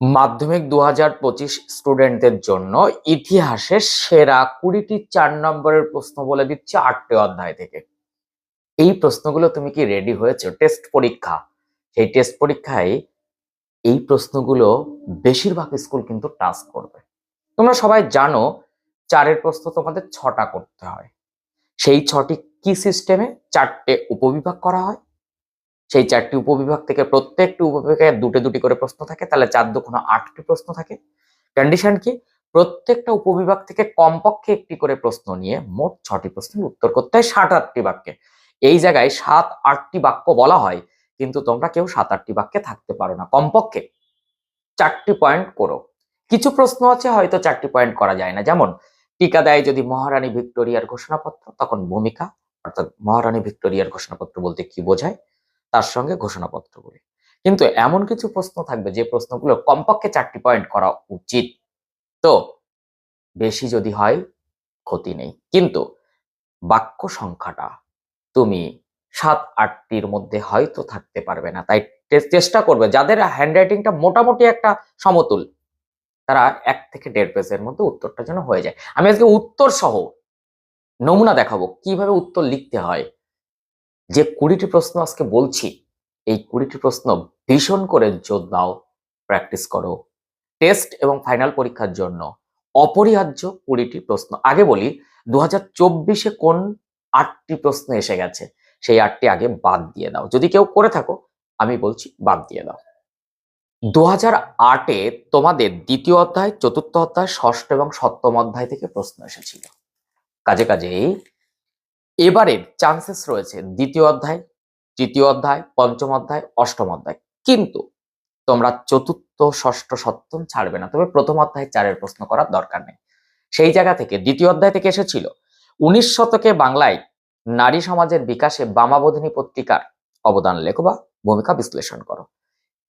মাধ্যমিক দু হাজার পঁচিশ স্টুডেন্টদের জন্য ইতিহাসের সেরা কুড়িটি চার নম্বরের প্রশ্ন বলে দিচ্ছে আটটি অধ্যায় থেকে। এই প্রশ্নগুলো তুমি কি রেডি হয়েছো? টেস্ট পরীক্ষা। সেই টেস্ট পরীক্ষায় এই প্রশ্নগুলো বেশিরভাগ স্কুল কিন্তু টাচ করবে। তোমরা সবাই জানো, চারের প্রশ্ন তোমাদের ছটা করতে হয়। সেই ছটি কি সিস্টেমে চারটে উপবিভাগ করা হয়। সেই চারটি উপবিভাগ থেকে প্রত্যেকটি উপবিভাগে দুটো দুটি করে প্রশ্ন থাকে, তাহলে চার দুগুণ আটটি প্রশ্ন থাকে। কন্ডিশন কি? প্রত্যেকটা উপবিভাগ থেকে কমপক্ষে একটি করে প্রশ্ন নিয়ে মোট ছটি প্রশ্নের উত্তর করতে হয় ষাট আটটি বাক্যে। এই জায়গায় সাত আটটি বাক্য বলা হয়, কিন্তু তোমরা কেউ সাত আটটি বাক্যে থাকতে পারো না কমপক্ষে। চারটি পয়েন্ট করো। কিছু প্রশ্ন আছে, হয়তো চারটি পয়েন্ট করা যায় না। যেমন, টিকা দেয় যদি মহারানী ভিক্টোরিয়ার ঘোষণাপত্র, তখন ভূমিকা, অর্থাৎ মহারানী ভিক্টোরিয়ার ঘোষণাপত্র বলতে কি বোঝায়? তার সঙ্গে ঘোষণাপত্রগুলি কিন্তু এমন কিছু প্রশ্ন থাকবে যে প্রশ্নগুলো কমপক্ষে চারটি পয়েন্ট করা উচিত। তো বেশি যদি হয়, ক্ষতি নেই। কিন্তু বাক্য সংখ্যাটা তুমি সাত, আটটির মধ্যে হয়তো থাকতে পারবে না। তাই চেষ্টা করবে। যাদের হ্যান্ডরাইটিংটা মোটামুটি একটা সমতুল, তারা এক থেকে দেড় পেজের মধ্যে উত্তরটা যেন হয়ে যায়। আমি আজকে উত্তর সহ নমুনা দেখাবো। কীভাবে উত্তর লিখতে হয়। যে কুড়িটি প্রশ্ন আজকে বলছি, এই কুড়িটি প্রশ্ন ভীষণ করে জোর দাও প্র্যাকটিস করো। টেস্ট এবং ফাইনাল পরীক্ষার জন্য অপরিহার্য কুড়িটি প্রশ্ন। আগে বলি দু হাজার চব্বিশে কোন আটটি প্রশ্ন এসে গেছে? সেই আটটি আগে বাদ দিয়ে দাও। যদি কেউ করে থাকো, আমি বলছি বাদ দিয়ে দাও। দু হাজার আটে তোমাদের দ্বিতীয় অধ্যায়, চতুর্থ অধ্যায়, ষষ্ঠ এবং সপ্তম অধ্যায় থেকে প্রশ্ন এসেছিল। কাজে কাজেই এবারের চান্সেস রয়েছে দ্বিতীয় অধ্যায়, তৃতীয় অধ্যায়, পঞ্চম অধ্যায়, অষ্টম অধ্যায়। কিন্তু তোমরা চতুর্থ, ষষ্ঠ, সপ্তম ছাড়বে না। তবে প্রথম অধ্যায় চারের প্রশ্ন করার দরকার নেই। সেই জায়গা থেকে, দ্বিতীয় অধ্যায় থেকে এসেছিল, উনিশ শতকে বাংলায় নারী সমাজের বিকাশে বামাবোধিনী পত্রিকার অবদান লেখো বা ভূমিকা বিশ্লেষণ করো।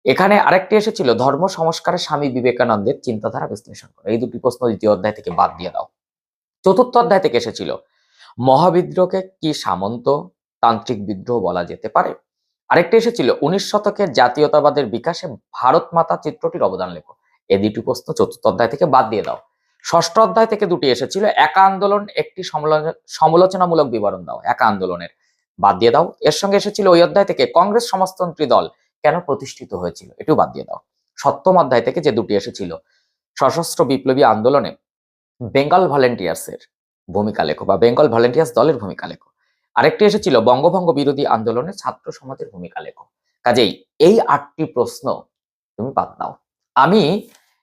এখানে আরেকটি এসেছিল, ধর্ম সংস্কারে স্বামী বিবেকানন্দের চিন্তাধারা বিশ্লেষণ করো। এই দুটি প্রশ্ন দ্বিতীয় অধ্যায় থেকে বাদ দিয়ে দাও। চতুর্থ অধ্যায় থেকে এসেছিল মহাবিদ্রোহকে কি সামন্ত তান্ত্রিক বিদ্রোহ বলা যেতে পারে? আরেকটি এসেছিল, উনিশ শতকের জাতীয়তাবাদের বিকাশে ভারত মাতা চিত্রটির অবদান লেখো। এই দুটি প্রশ্ন চতুর্থ অধ্যায় থেকে বাদ দিয়ে দাও। ষষ্ঠ অধ্যায় থেকে দুটি এসেছিল, একা আন্দোলন, একটি সমালোচনামূলক বিবরণ দাও, একা আন্দোলনের। বাদ দিয়ে দাও। এর সঙ্গে এসেছিল ওই অধ্যায় থেকে কংগ্রেস সমাজতন্ত্রী দল কেন প্রতিষ্ঠিত হয়েছিল? এটিও বাদ দিয়ে দাও। সপ্তম অধ্যায় থেকে যে দুটি এসেছিল, সশস্ত্র বিপ্লবী আন্দোলনে বেঙ্গল ভলেন্টিয়ার্সের ভূমিকা লেখো বা বেঙ্গল ভলেন্টিয়ার্স দলের ভূমিকা লেখো। আরেকটি এসেছিল, বঙ্গভঙ্গ বিরোধী আন্দোলনে ছাত্র সমাজের ভূমিকা লেখো। কাজেই এই আটটি প্রশ্ন তুমি বাদ দাও। আমি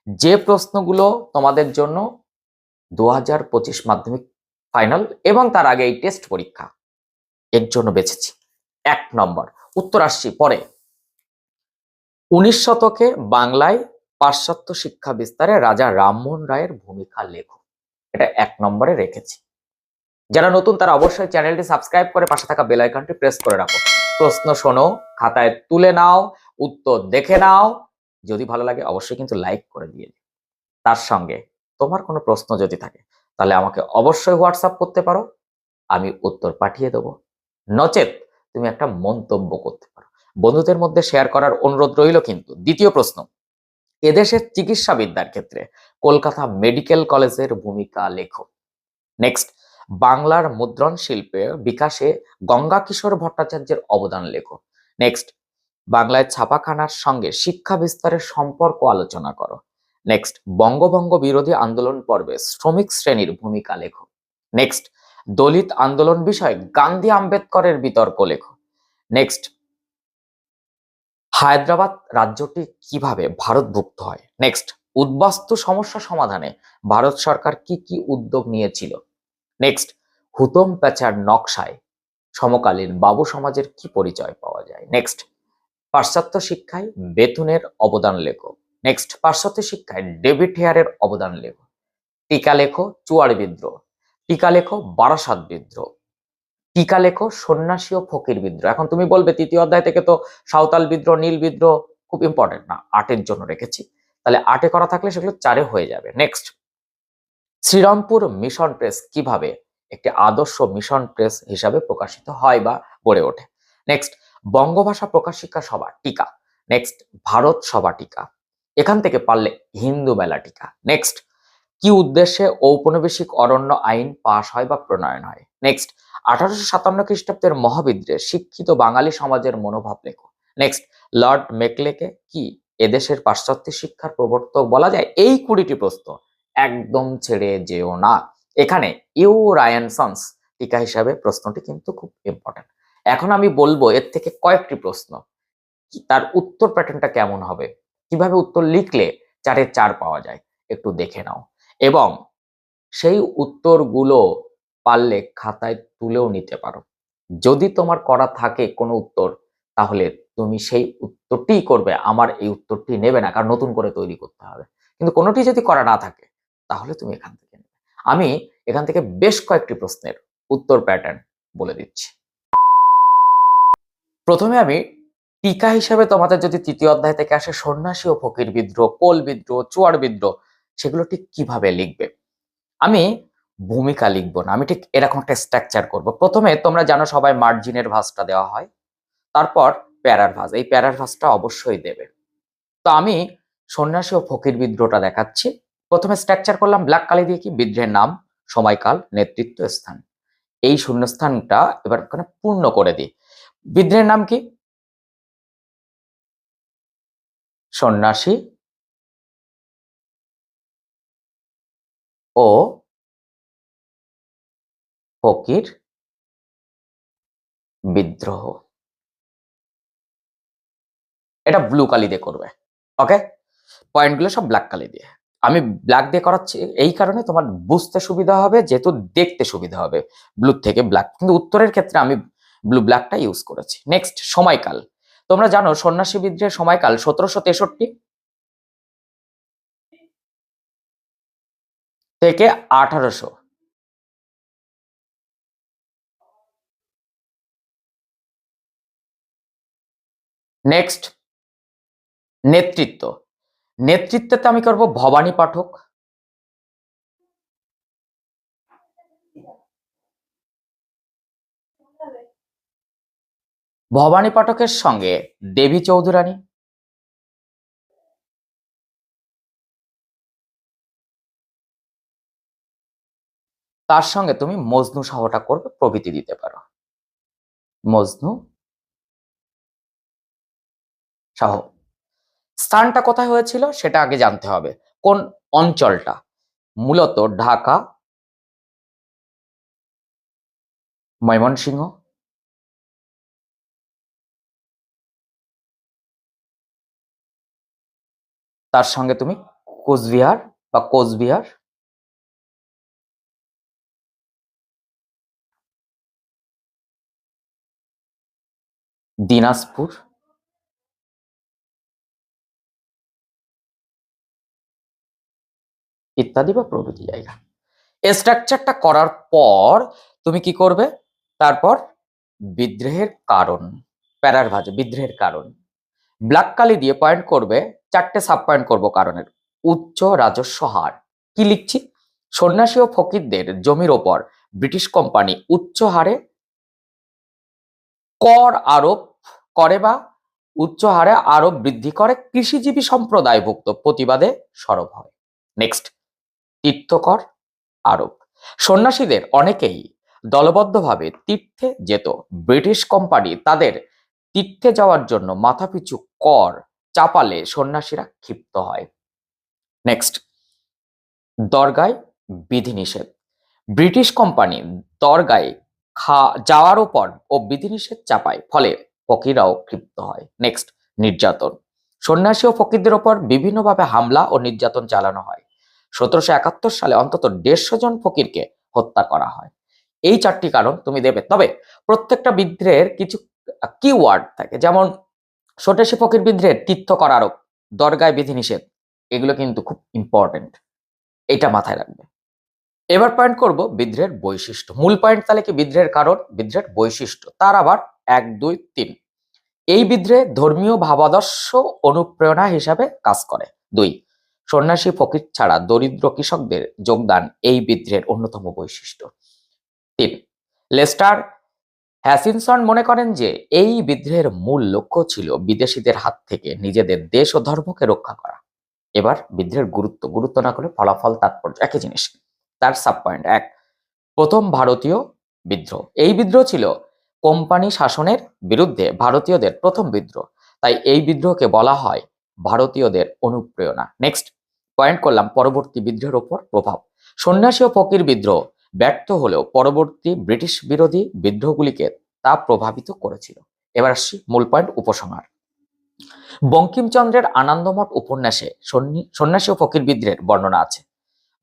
যে প্রশ্নগুলো তোমাদের জন্য দু পঁচিশ মাধ্যমিক ফাইনাল এবং তার আগে এই টেস্ট পরীক্ষা এর জন্য বেছেছি। এক নম্বর, উত্তর আসছি পরে। উনিশ শতকে বাংলায় পাশ্চাত্য শিক্ষা বিস্তারে রাজা রামমোহন রায়ের ভূমিকা লেখো। এটা এক নম্বরে রেখেছি। যারা নতুন তারা অবশ্যই চ্যানেলটি সাবস্ক্রাইব করে পাশে থাকা বেল আইকনটি প্রেস করে রাখো। প্রশ্ন শোনো, খাতায় তুলে নাও, উত্তর দেখে নাও। যদি ভালো লাগে অবশ্যই কিন্তু লাইক করে দিয়ে। তার সঙ্গে তোমার কোনো প্রশ্ন যদি থাকে, তাহলে আমাকে অবশ্যই হোয়াটসঅ্যাপ করতে পারো। আমি উত্তর পাঠিয়ে দেবো। নচেত তুমি একটা মন্তব্য করতে পারো। বন্ধুদের মধ্যে শেয়ার করার অনুরোধ রইল কিন্তু। দ্বিতীয় প্রশ্ন এদেশের চিকিৎসাবিদ্যার ক্ষেত্রে কলকাতা মেডিকেল কলেজের ভূমিকা লেখো। নেক্সট বাংলার মুদ্রণ শিল্পে বিকাশে গঙ্গা কিশোর ভট্টাচার্যের অবদান লেখো। নেক্সট বাংলায় ছাপাখানার সঙ্গে শিক্ষা বিস্তারের সম্পর্ক আলোচনা করো। নেক্সট বঙ্গভঙ্গ বিরোধী আন্দোলন পর্বে শ্রমিক শ্রেণির ভূমিকা লেখো। নেক্সট দলিত আন্দোলন বিষয়ে গান্ধী আম্বেদকরের বিতর্ক লেখো। নেক্সট হায়দ্রাবাদ রাজ্যটি কীভাবে ভারতভুক্ত হয়? নেক্সট উদ্বাস্তু সমস্যা সমাধানে ভারত সরকার কি কি উদ্যোগ নিয়েছিল? নেক্সট হুতম প্যাচার নকশায় সমকালীন বাবু সমাজের কি পরিচয় পাওয়া যায়? নেক্সট পাশ্চাত্য শিক্ষায় বেতনের অবদান লেখো। নেক্সট পাশ্চাত্য শিক্ষায় ডেভিড হেয়ারের অবদান লেখো। টিকা লেখো চুয়ার বিদ্রোহ। টিকা লেখো বারাসাত বিদ্রোহ। টিকা লেখো, সন্ন্যাসী ও ফকির বিদ্রোহ। এখন তুমি বলবে, তৃতীয় অধ্যায় থেকে তো সাঁওতাল বিদ্রোহ, নীল বিদ্রোহ খুব ইম্পর্টেন্ট না, আটের জন্য রেখেছি। তাহলে আটে করা থাকলে সেগুলো চারে হয়ে যাবে। নেক্সট শ্রীরামপুর মিশন প্রেস কীভাবে একটি আদর্শ মিশন প্রেস হিসাবে প্রকাশিত হয় বা গড়ে ওঠে? নেক্সট বঙ্গভাষা প্রকাশিকা সভা, টিকা। নেক্সট ভারত সভা, টিকা। এখান থেকে পারলে হিন্দু মেলা, টিকা। নেক্সট কি উদ্দেশ্যে ঔপনিবেশিক অরণ্য আইন পাশ হয় বা প্রণয়ন হয়? নেক্সট আঠারোশো সাতান্ন খ্রিস্টাব্দের মহাবিদ্রে শিক্ষিত বাঙালি সমাজের মনোভাব লেখো। নেক্সট লর্ড মেকলেকে কি এদেশের পাশ্চাত্য শিক্ষার প্রবর্তক বলা যায়? এই কুড়িটি প্রশ্ন একদম ছেড়ে যেও না। এখানে ইউ রায়ানসন্স টিকা হিসাবে প্রশ্নটি কিন্তু খুব ইম্পর্টেন্ট এখন আমি বলব এর থেকে কয়েকটি প্রশ্ন। তার উত্তর প্যাটার্নটা কেমন হবে? কীভাবে উত্তর লিখলে চারের চার পাওয়া যায়? একটু দেখে নাও। এবং সেই উত্তরগুলো পারলে খাতায় তুলেও নিতে পারো। যদি তোমার করা থাকে কোনো উত্তর, তাহলে তুমি সেই উত্তরটি করবে। আমার এই উত্তরটি নেবে না, কারণ নতুন করে তৈরি করতে হবে। কিন্তু কোনোটি যদি করা না থাকে, তাহলে তুমি এখান থেকে নেবে। আমি এখান থেকে বেশ কয়েকটি প্রশ্নের উত্তর প্যাটার্ন বলে দিচ্ছি। প্রথমে আমি টিকা হিসাবে তোমাদের যদি তৃতীয় অধ্যায় থেকে আসে, সন্ন্যাসী ও ফকির বিদ্রোহ, কোল বিদ্রোহ, চুয়ার বিদ্রোহ, সেগুলো ঠিক কীভাবে লিখবে? আমি ভূমিকা লিখব না। আমি ঠিক এরকম একটা স্ট্রাকচার করব। প্রথমে তোমরা জানো সবাই মার্জিনের ভাঁজটা দেওয়া হয়, তারপর প্যারার ভাঁজ। এই প্যারার ভাঁজটা অবশ্যই দেবে। তো আমি সন্ন্যাসী ও ফকির বিদ্রোহটা দেখাচ্ছি। প্রথমে স্ট্রাকচার করলাম ব্ল্যাক কালি দিয়ে কি? বিদ্রোহের নাম, সময়কাল, নেতৃত্ব স্থান। এই শূন্যস্থানটা এবার ওখানে পূর্ণ করে দিই। বিদ্রোহের নাম কি? সন্ন্যাসী ও ফকির, বিদ্রোহ। এটা ব্লু কালি দিয়ে করবে ওকে পয়েন্টগুলো সব ব্ল্যাক কালি দিয়ে। আমি ব্ল্যাক দিয়ে করাচ্ছি, এই কারণে তোমার বুঝতে সুবিধা হবে, যেহেতু দেখতে সুবিধা হবে ব্লু থেকে ব্ল্যাক কিন্তু উত্তরের ক্ষেত্রে আমি ব্লু ব্ল্যাকটা ইউজ করেছি। নেক্সট সময়কাল। তোমরা জানো, সন্ন্যাসী বিদ্রোহের সময়কাল সতেরোশো তেষট্টি থেকে আঠারোশো। নেক্সট নেতৃত্ব। নেতৃত্বে আমি করব ভবানী পাঠক। ভবানী পাঠকের সঙ্গে দেবী চৌধুরানী। তার সঙ্গে তুমি মজনু সহটা করবে, প্রভৃতি দিতে পারো। মজনু সহ। স্থানটা কোথায় হয়েছিল সেটা আগে জানতে হবে। কোন অঞ্চলটা? মূলত ঢাকা, ময়মনসিংহ, তার সঙ্গে তুমি কোচবিহার বা কোচবিহার, দিনাজপুর ইত্যাদি বা প্রভৃতি জায়গা। স্ট্রাকচারটা করার পর তুমি কি করবে? তারপর বিদ্রোহের কারণ, প্যারার ভাজে, বিদ্রোহের কারণ। ব্ল্যাক কালি দিয়ে পয়েন্ট করবে, চারটে সাব পয়েন্ট করব কারণের। উচ্চ রাজস্ব হার। কি লিখছি? সন্ন্যাসী ও ফকিরদের জমির ওপর ব্রিটিশ কোম্পানি উচ্চ হারে কর আরোপ করে বা উচ্চ হারে আরোপ বৃদ্ধি করে কৃষিজীবী সম্প্রদায়ভুক্ত প্রতিবাদে সরব হয়। নেক্সট তীর্থকর আরোপ। সন্ন্যাসীদের অনেকেই দলবদ্ধভাবে তীর্থে যেত। ব্রিটিশ কোম্পানি তাদের তীর্থে যাওয়ার জন্য মাথাপিছু কর চাপালে সন্ন্যাসীরা ক্ষিপ্ত হয়। নেক্সট। দরগায় বিধিনিষেধ। ব্রিটিশ কোম্পানি দরগায় খা, যাওয়ার উপর ও বিধিনিষেধ চাপায়, ফলে ফকিরাও ক্ষিপ্ত হয়। নেক্সট। নির্যাতন। সন্ন্যাসী ও ফকিরদের ওপর বিভিন্নভাবে হামলা ও নির্যাতন চালানো হয়। সতেরোশো একাত্তর সালে অন্তত দেড়শো জন ফকিরকে হত্যা করা হয়। এই চারটি কারণ তুমি দেবে। তবে প্রত্যেকটা বিদ্রোহের কিছু কিওয়ার্ড থাকে। যেমন সন্ন্যাসী ফকির বিদ্রোহের তীর্থকর আরোপ, দরগায় বিধিনিষেধ, এগুলো কিন্তু খুব ইম্পর্টেন্ট এটা মাথায় রাখবে। এবার পয়েন্ট করব বিদ্রোহের বৈশিষ্ট্য। মূল পয়েন্ট তাহলে কি বিদ্রোহের কারণ? বিদ্রোহের বৈশিষ্ট্য। তার আবার এক, দুই, তিন। এই বিদ্রোহে ধর্মীয় ভাবাদর্শ অনুপ্রেরণা হিসাবে কাজ করে। দুই সন্ন্যাসী ফকির ছাড়া দরিদ্র কৃষকদের যোগদান এই বিদ্রোহের অন্যতম বৈশিষ্ট্য। তিন, লেস্টার হ্যাসিনসন মনে করেন যে এই বিদ্রোহের মূল লক্ষ্য ছিল বিদেশিদের হাত থেকে নিজেদের দেশ ও ধর্মকে রক্ষা করা। এবার বিদ্রোহের গুরুত্ব গুরুত্ব না করে ফলাফল, তাৎপর্য একই জিনিস। তার সাব পয়েন্ট এক, প্রথম ভারতীয় বিদ্রোহ। এই বিদ্রোহ ছিল কোম্পানি শাসনের বিরুদ্ধে ভারতীয়দের প্রথম বিদ্রোহ। তাই এই বিদ্রোহকে বলা হয় ভারতীয়দের অনুপ্রেরণা। নেক্সট পয়েন্ট করলাম পরবর্তী বিদ্রোহের ওপর প্রভাব। সন্ন্যাসী ও ফকির বিদ্রোহ ব্যর্থ হলেও পরবর্তী ব্রিটিশ বিরোধী বিদ্রোহগুলিকে তা প্রভাবিত করেছিল। এবার আসছি মূল পয়েন্ট উপসংহার। বঙ্কিমচন্দ্রের আনন্দমঠ উপন্যাসে সন্নি- সন্ন্যাসী ও ফকির বিদ্রোহের বর্ণনা আছে।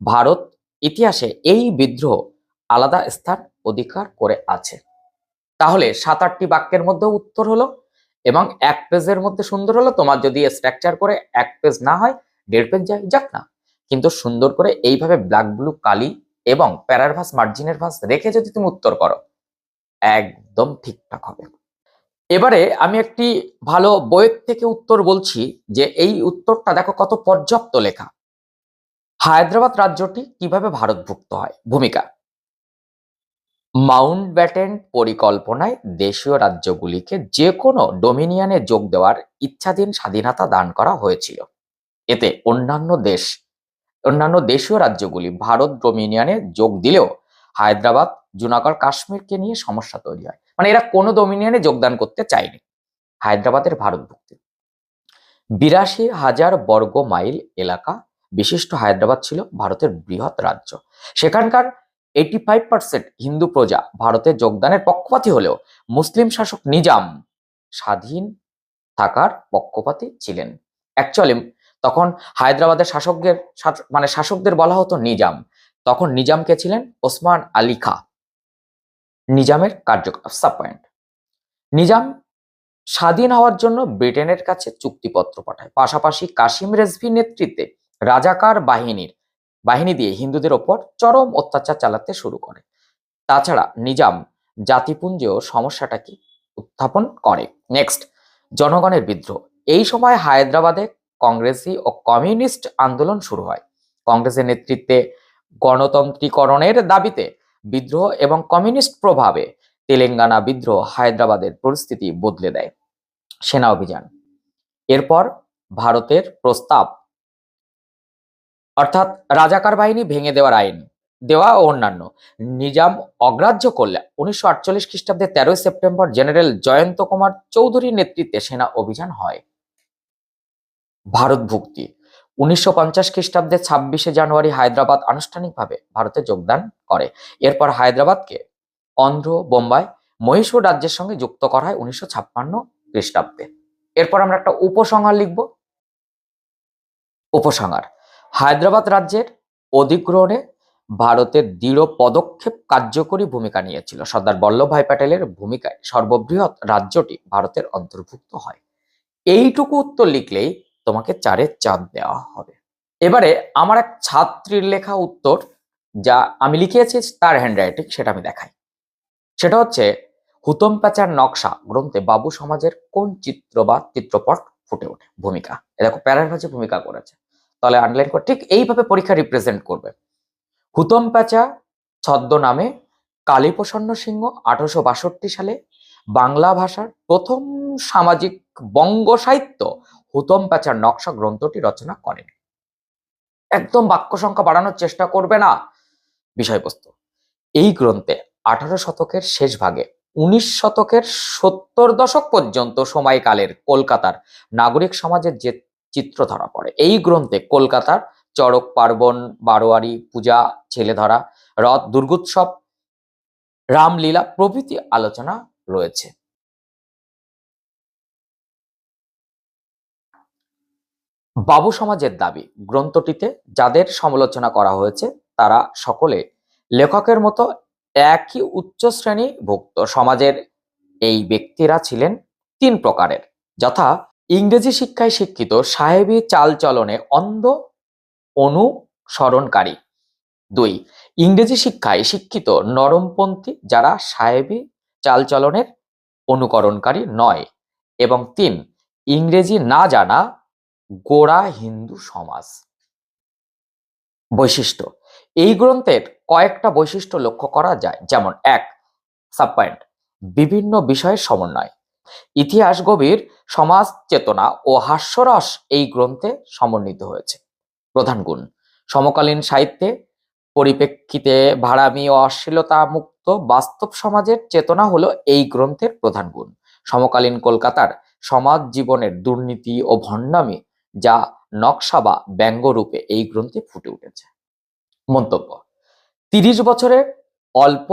ভারত ইতিহাসে এই বিদ্রোহ আলাদা স্থান অধিকার করে আছে। তাহলে সাত আটটি বাক্যের মধ্যে উত্তর হলো এবং এক পেজের মধ্যে সুন্দর হলো, তোমার যদি স্ট্রাকচার করে এক পেজ না হয়, দেড় পেজ যায়, যাক না। কিন্তু সুন্দর করে এইভাবে ব্ল্যাক ব্লু কালি এবং প্যারার ভাস মার্জিনের ভাস রেখে যদি তুমি উত্তর করো, একদম ঠিকঠাক হবে। এবারে আমি একটি ভালো বইয়ের থেকে উত্তর বলছি যে এই উত্তরটা দেখো কত পর্যাপ্ত লেখা। হায়দ্রাবাদ রাজ্যটি কীভাবে ভারতভুক্ত হয়? ভূমিকা মাউন্ট ব্যাটেন পরিকল্পনায় দেশীয় রাজ্যগুলিকে যে কোনো ডোমিনিয়নে যোগ দেওয়ার ইচ্ছাধীন স্বাধীনতা দান করা হয়েছিল। এতে অন্যান্য দেশ, অন্যান্য দেশীয় রাজ্যগুলি ভারত, ডোমিনিয়নে যোগ দিলেও হায়দ্রাবাদ, জুনাগড়, কাশ্মীরকে নিয়ে সমস্যা তৈরি হয়। মানে এরা কোনো ডোমিনিয়নে যোগদান করতে চায়নি। হায়দ্রাবাদের ভারতভুক্তি। বিরাশি হাজার বর্গ মাইল এলাকা বিশিষ্ট হায়দ্রাবাদ ছিল ভারতের বৃহৎ রাজ্য। সেখানকার এইটি ফাইভ পার্সেন্ট হিন্দু প্রজা ভারতে যোগদানের পক্ষপাতী হলেও মুসলিম শাসক নিজাম স্বাধীন থাকার পক্ষপাতী ছিলেন। অ্যাকচুয়ালি তখন হায়দ্রাবাদের শাসকদের মানে শাসকদের বলা হতো নিজাম। তখন নিজাম কে ছিলেন? ওসমান আলী খা। নিজামের কার্যকলাপ সাব পয়েন্ট নিজাম স্বাধীন হওয়ার জন্য ব্রিটেনের কাছে চুক্তিপত্র পাঠায়। পাশাপাশি কাশিম রেজভি নেতৃত্বে রাজাকার বাহিনীর বাহিনী দিয়ে হিন্দুদের ওপর চরম অত্যাচার চালাতে শুরু করে। তাছাড়া নিজাম জাতিপুঞ্জেও সমস্যাটাকে উত্থাপন করে। নেক্সট জনগণের বিদ্রোহ। এই সময় হায়দ্রাবাদে কংগ্রেসি ও কমিউনিস্ট আন্দোলন শুরু হয়। কংগ্রেসের নেতৃত্বে গণতন্ত্রীকরণের দাবিতে বিদ্রোহ এবং কমিউনিস্ট প্রভাবে তেলেঙ্গানা বিদ্রোহ হায়দ্রাবাদের পরিস্থিতি বদলে দেয়। সেনা অভিযান। এরপর ভারতের প্রস্তাব অর্থাৎ রাজাকার বাহিনী ভেঙে দেওয়ার আইন দেওয়া ও অন্যান্য। নিজাম অগ্রাহ্য করলে উনিশশো আটচল্লিশ খ্রিস্টাব্দে তেরোই সেপ্টেম্বর জেনারেল জয়ন্ত কুমার চৌধুরীর নেতৃত্বে সেনা অভিযান হয়। ভারত ভুক্তি। উনিশশো পঞ্চাশ খ্রিস্টাব্দে ছাব্বিশে জানুয়ারি হায়দ্রাবাদ আনুষ্ঠানিকভাবে ভারতে যোগদান করে। এরপর হায়দ্রাবাদকে অন্ধ্র, বোম্বাই, মহীশূর রাজ্যের সঙ্গে যুক্ত করা হয় উনিশশো ছাপ্পান্ন খ্রিস্টাব্দে। এরপর আমরা একটা উপসংহার লিখব। উপসংহার। হায়দ্রাবাদ রাজ্যের অধিগ্রহণে ভারতের দৃঢ় পদক্ষেপ কার্যকরী ভূমিকা নিয়েছিল। সর্দার বল্লভভাই প্যাটেলের ভূমিকায় সর্ববৃহৎ রাজ্যটি ভারতের অন্তর্ভুক্ত হয়। এইটুকু উত্তর লিখলেই তোমাকে চারের চাঁদ দেওয়া হবে। এবারে আমার এক ছাত্রীর লেখা উত্তর, যা আমি লিখিয়েছি তার হ্যান্ডরাইটিং সেটা আমি দেখাই। সেটা হচ্ছে, হুতম প্যাচার নকশা গ্রন্থে বাবু সমাজের কোন চিত্র বা চিত্রপট ফুটে ওঠে? ভূমিকা। দেখো, প্যারার ভূমিকা করেছে। তাহলে আন্ডারলাইন করে ঠিক এইভাবে পরীক্ষা রিপ্রেজেন্ট করবে। হুতম প্যাচা ছদ্ম নামে কালীপ্রসন্ন সিংহ আঠারোশো বাষট্টি সালে বাংলা ভাষার প্রথম সামাজিক বঙ্গ সাহিত্য হুতম প্যাচার নকশা গ্রন্থটি রচনা করেন। একদম বাক্য সংখ্যা বাড়ানোর চেষ্টা করবে না। বিষয়বস্তু, এই গ্রন্থে আঠারো শতকের শেষ ভাগে উনিশ শতকের সত্তর দশক পর্যন্ত সময়কালের কলকাতার নাগরিক সমাজের যে চিত্র ধরা পড়ে এই গ্রন্থে কলকাতার চড়ক, পার্বণ, বারোয়ারি, পূজা ছেলে ধরা রথ, দুর্গোৎসব, রামলীলা প্রভৃতি আলোচনা রয়েছে। বাবু সমাজের দাবি, গ্রন্থটিতে যাদের সমালোচনা করা হয়েছে, তারা সকলে লেখকের মতো একই উচ্চ শ্রেণি ভুক্ত সমাজের এই ব্যক্তিরা ছিলেন তিন প্রকারের, যথা ইংরেজি শিক্ষায় শিক্ষিত সাহেবী চালচলনে অন্ধ অনুসরণকারী। দুই, ইংরেজি শিক্ষায় শিক্ষিত নরমপন্থী যারা সাহেবী চালচলনের অনুকরণকারী নয়। এবং তিন, ইংরেজি না জানা গোড়া হিন্দু সমাজ। বৈশিষ্ট্য, এই গ্রন্থের কয়েকটা বৈশিষ্ট্য লক্ষ্য করা যায়। যেমন, এক, সাব পয়েন্ট, বিভিন্ন বিষয়ের সমন্বয়। ইতিহাস গভীর, সমাজ চেতনা ও হাস্যরস এই গ্রন্থে সমন্বিত হয়েছে। প্রধান গুণ, সমকালীন সাহিত্যে পরিপ্রেক্ষিতে ভাড়ামি ও অশ্লীলতা মুক্ত বাস্তব সমাজের চেতনা হলো এই গ্রন্থের প্রধান গুণ। সমকালীন কলকাতার সমাজ জীবনের দুর্নীতি ও ভণ্ডামি যা নকশা বা ব্যঙ্গরূপে এই গ্রন্থে ফুটে উঠেছে। মন্তব্য, তিরিশ বছরের অল্প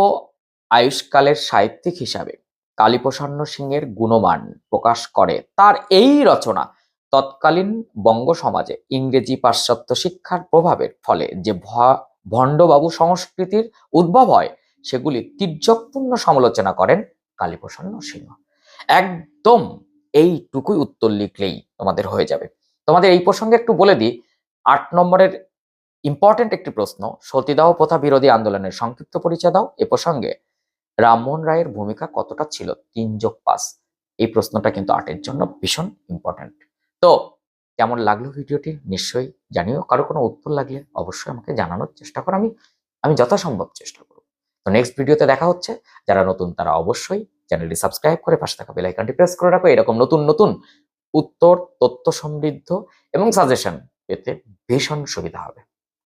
আয়ুষ্কালের সাহিত্যিক হিসাবে কালীপ্রসন্ন সিংয়ের গুণমান প্রকাশ করে। তার এই রচনা তৎকালীন বঙ্গ সমাজে ইংরেজি পাশ্চাত্য শিক্ষার প্রভাবের ফলে যে ভণ্ডবাবু সংস্কৃতির উদ্ভব হয়, সেগুলি তীর্যকপূর্ণ সমালোচনা করেন কালীপ্রসন্ন সিংহ। একদম এইটুকুই উত্তর লিখলেই তোমাদের হয়ে যাবে। তোমাদের এই প্রসঙ্গে একটু বলে দিই, আট নম্বরের ইম্পর্টেন্ট একটি প্রশ্ন, সতীদাহ প্রথা বিরোধী আন্দোলনের সংক্ষিপ্ত পরিচয় দাও। এ প্রসঙ্গে রামমোহন রায়ের ভূমিকা কতটা ছিল? তিন যোগ পাঁচ। এই প্রশ্নটা কিন্তু আটের জন্য ভীষণ ইম্পর্টেন্ট তো কেমন লাগল ভিডিওটি? নিশ্চয়ই জানিও। কারও কোনো উত্তর লাগলে অবশ্যই আমাকে জানানোর চেষ্টা করো। আমি আমি যথাসম্ভব চেষ্টা করব। তো নেক্সট ভিডিওতে দেখা হচ্ছে। যারা নতুন তারা অবশ্যই চ্যানেলটি সাবস্ক্রাইব করে পাশে থাকা বেল আইকনটি প্রেস করে রাখো। এরকম নতুন নতুন উত্তর, তথ্য সমৃদ্ধ এবং সাজেশন পেতে ভীষণ সুবিধা হবে।